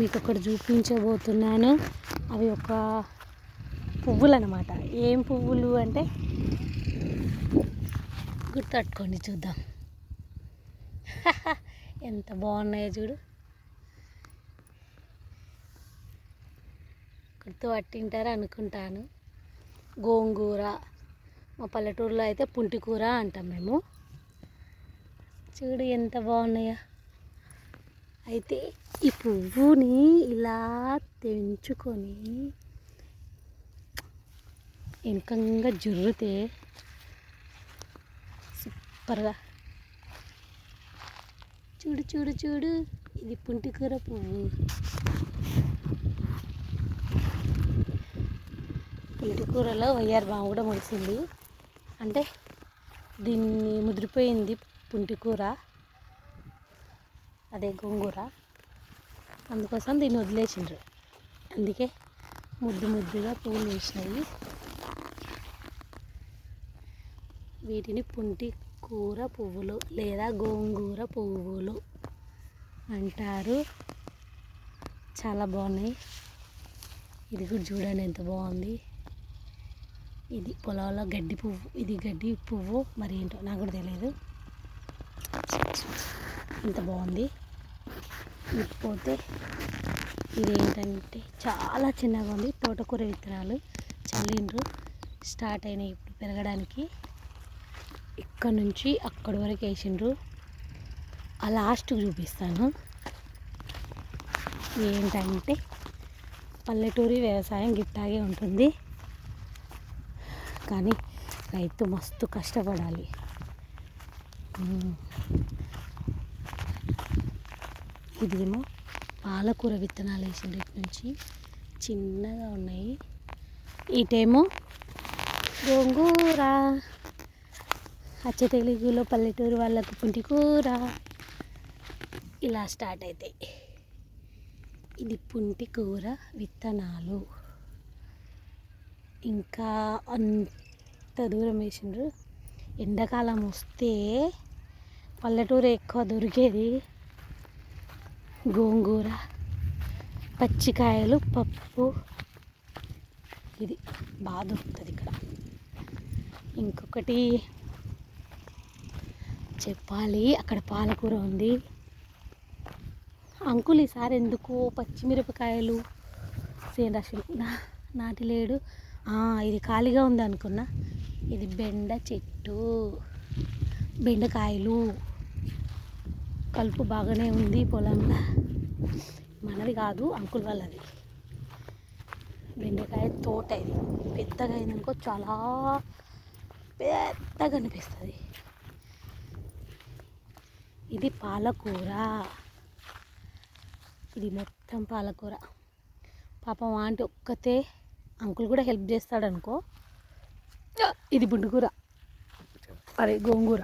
మీకు ఒకటి చూపించబోతున్నాను. అవి ఒక పువ్వులు అనమాట ఏం పువ్వులు అంటే గుర్తట్టుకోండి చూద్దాం. ఎంత బాగున్నాయో చూడు. గుర్తు పట్టింటారు అనుకుంటాను. గోంగూర మా పల్లెటూరులో అయితే పుంటికూర అంటాం మేము. చూడు ఎంత బాగున్నాయో. అయితే ఈ పువ్వుని ఇలా తెంచుకొని వెనకంగా జుర్రితే సూపర్గా. చూడు చూడు చూడు. ఇది పుంటికూర పువ్వు. పుంటికూరలో వయ్యారు బాగా కూడా మొలిసింది. అంటే దీన్ని ముదిరిపోయింది పుంటికూర. అదే గోంగూర. అందుకోసం దీన్ని వదిలేసిండ్రు. అందుకే ముద్దు ముద్దుగా పువ్వులు వేసినాయి వీటిని పుంటి కూర పువ్వులు లేదా గోంగూర పువ్వులు అంటారు. చాలా బాగున్నాయి. ఇది కూడా చూడండి ఎంత బాగుంది. ఇది పొలంలో గడ్డి పువ్వు ఇది గడ్డి పువ్వు మరి ఏంటో నాకు కూడా తెలియదు. ఇంత బాగుంది. ఇకపోతే ఇదేంటంటే చాలా చిన్నగా ఉంది. తోటకూర విత్తనాలు చల్లిండ్రు. స్టార్ట్ అయినాయి ఇప్పుడు పెరగడానికి. ఇక్కడ నుంచి అక్కడి వరకు వేసిండ్రు. ఆ లాస్ట్కి చూపిస్తాను. ఏంటంటే పల్లెటూరి వ్యవసాయం గిట్టాగే ఉంటుంది. కానీ రైతు మస్తు కష్టపడాలి. ఇదేమో పాలకూర విత్తనాలు వేసిండ్రు ఇటు నుంచి చిన్నగా ఉన్నాయి. ఇటేమో గోంగూర అచ్చ తెలుగులో పల్లెటూరు వాళ్ళకు పుంటి కూర. ఇలా స్టార్ట్ అవుతాయి ఇది పుంటి కూర విత్తనాలు. ఇంకా అంత దూరం వేసిండ్రు. ఎండాకాలం వస్తే పల్లెటూరు ఎక్కువ దొరికేది. గోంగూర పచ్చికాయలు పప్పు. ఇది బాగా దొరుకుతుంది ఇక్కడ. ఇంకొకటి చెప్పాలి. అక్కడ పాలకూర ఉంది. అంకుల్ ఈసారి ఎందుకు పచ్చిమిరపకాయలు సేనరాశులు నా నాటిలేడు? ఇది ఖాళీగా ఉంది అనుకున్నా. ఇది బెండ చెట్టు బెండకాయలు. కలుపు బాగానే ఉంది పొలంలో మనది కాదు అంకుల్ వాళ్ళది. బెండకాయ తోట ఇది. పెద్దగా అయిందనుకో చాలా పెద్దగా అనిపిస్తుంది. ఇది పాలకూర. ఇది మొత్తం పాలకూర. పాపం ఆంటీ ఒక్కతే అంకుల్ కూడా హెల్ప్ చేస్తాడనుకో. ఇది బుండుకూర. అరే గోంగూర.